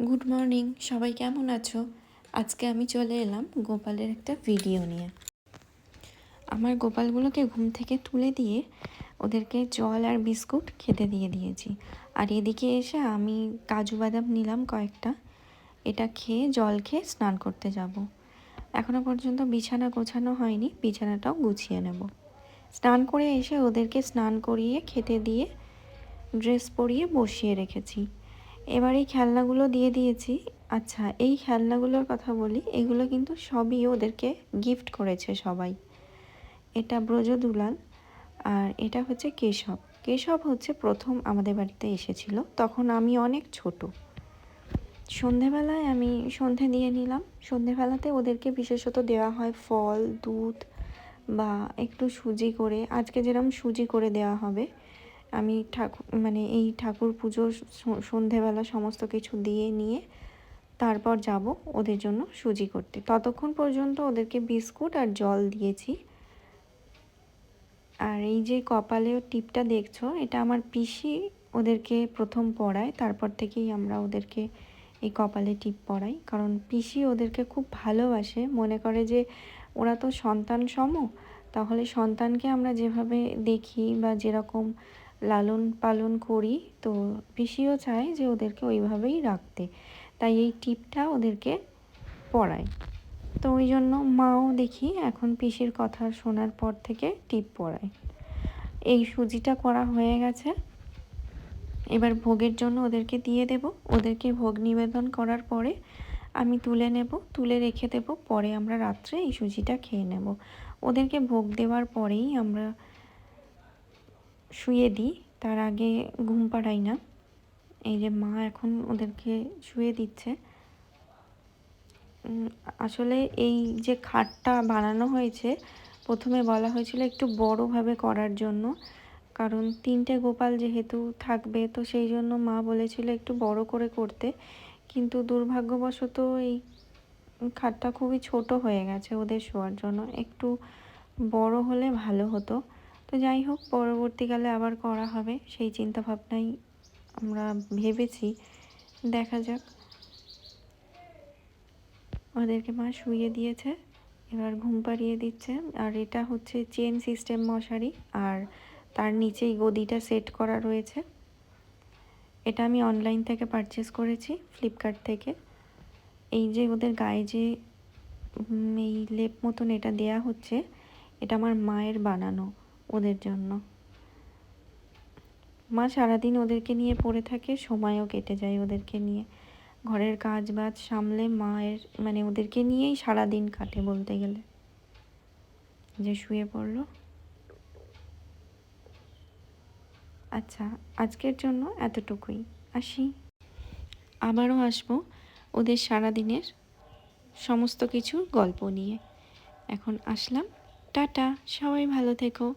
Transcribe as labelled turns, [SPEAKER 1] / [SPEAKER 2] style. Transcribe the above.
[SPEAKER 1] Good morning সবাই কেমন আছো? আজকে আমি চলে এলাম গোপালের একটা ভিডিও নিয়ে। আমার গোপালগুলোকে ঘুম থেকে তুলে দিয়ে ওদেরকে জল আর বিস্কুট খেতে দিয়ে দিয়েছি। আর এদিকে এসে আমি কাজু বাদাম নিলাম কয়েকটা। এটা খেয়ে, জল খেয়ে স্নান করতে যাব। এখনও পর্যন্ত বিছানা গোছানো হয়নি, বিছানাটাও গুছিয়ে নেব। স্নান করে এসে ওদেরকে স্নান করিয়ে খেতে দিয়ে ড্রেস পরিয়ে বসিয়ে রেখেছি। এবার এই খেলনাগুলো দিয়ে দিয়েছি। আচ্ছা এই খেলনাগুলোর কথা বলি, এগুলো কিন্তু সবই ওদেরকে গিফট করেছে সবাই। এটা ব্রজ দুলাল আর এটা হচ্ছে কেশব। কেশব হচ্ছে প্রথম আমাদের বাড়িতে এসেছিল, তখন আমি অনেক ছোট। সন্ধেবেলায় আমি সন্ধে দিয়ে নিলাম। সন্ধেবেলাতে ওদেরকে বিশেষত দেওয়া হয় ফল, দুধ বা একটু সুজি করে, আজকে যেরকম সুজি করে দেওয়া হবে আমি ঠাকুর মানে এই ঠাকুর পুজোর সন্ধেবেলা সমস্ত কিছু দিয়ে নিয়ে তারপর যাব ওদের জন্য সুজি করতে। ততক্ষণ পর্যন্ত ওদেরকে বিস্কুট আর জল দিয়েছি। আর এই যে কপালেও টিপটা দেখছ, এটা আমার পিসি ওদেরকে প্রথম পড়ায়, তারপর থেকেই আমরা ওদেরকে এই কপালে টিপ পড়াই। কারণ পিসি ওদেরকে খুব ভালোবাসে, মনে করে যে ওরা তো সন্তান সম তাহলে সন্তানকে আমরা যেভাবে দেখি বা যেরকম লালন পালন করি, তো পিসিও চায় যে ওদেরকে ওইভাবেই রাখতে। তাই এই টিপটা ওদেরকে পড়ায় তো ওই জন্য মাও দেখি এখন পিসির কথা শোনার পর থেকে টিপ পড়ায়। এই সুজিটা করা হয়ে গেছে। এবার ভোগের জন্য ওদেরকে দিয়ে দেব। ওদেরকে ভোগ নিবেদন করার পরে আমি তুলে নেব, তুলে রেখে দেব। পরে আমরা রাত্রে এই সুজিটা খেয়ে নেব। ওদেরকে ভোগ দেওয়ার পরেই আমরা শুয়ে দিই, তার আগে ঘুম পাড়াই না। এই যে মা এখন ওদেরকে শুয়ে দিচ্ছে। আসলে এই যে খাটটা বানানো হয়েছে, প্রথমে বলা হয়েছিল একটু বড়োভাবে করার জন্য। কারণ তিনটে গোপাল যেহেতু থাকবে, তো সেই জন্য মা বলেছিল একটু বড় করে করতে। কিন্তু দুর্ভাগ্যবশত এই খাটটা খুবই ছোট হয়ে গেছে ওদের শোয়ার জন্য। একটু বড় হলে ভালো হতো। তো যাই হোক, পরবর্তীকালে আবার করা হবে। সেই চিন্তা ভাবনাই আমরা ভেবেছি। দেখা যাক। ওদেরকে মা শুয়ে দিয়েছে, এবার ঘুম পাড়িয়ে দিচ্ছে। আর এটা হচ্ছে চেন সিস্টেম মশারি, আর তার নিচেই গদিটা সেট করা রয়েছে। এটা আমি অনলাইন থেকে পারচেস করেছি, ফ্লিপকার্ট থেকে। এই যে ওদের গায়ে যে এই লেপ মতন এটা দেয়া হচ্ছে, এটা আমার মায়ের বানানো। ওদের জন্য। মা সারাদিন ওদেরকে নিয়ে পড়ে থাকে, সময়ও কেটে যায় ওদেরকে নিয়ে। ঘরের কাজ বাজ সামলে মায়ের মানে ওদেরকে নিয়েই সারাদিন কাটে বলতে গেলে। যে শুয়ে পড়ল। আচ্ছা আজকের জন্য এতটুকুই। আসি। আবারও আসব ওদের সারাদিনের সমস্ত কিছুর গল্প নিয়ে। এখন আসলাম। টাটা, সবাই ভালো থেকো।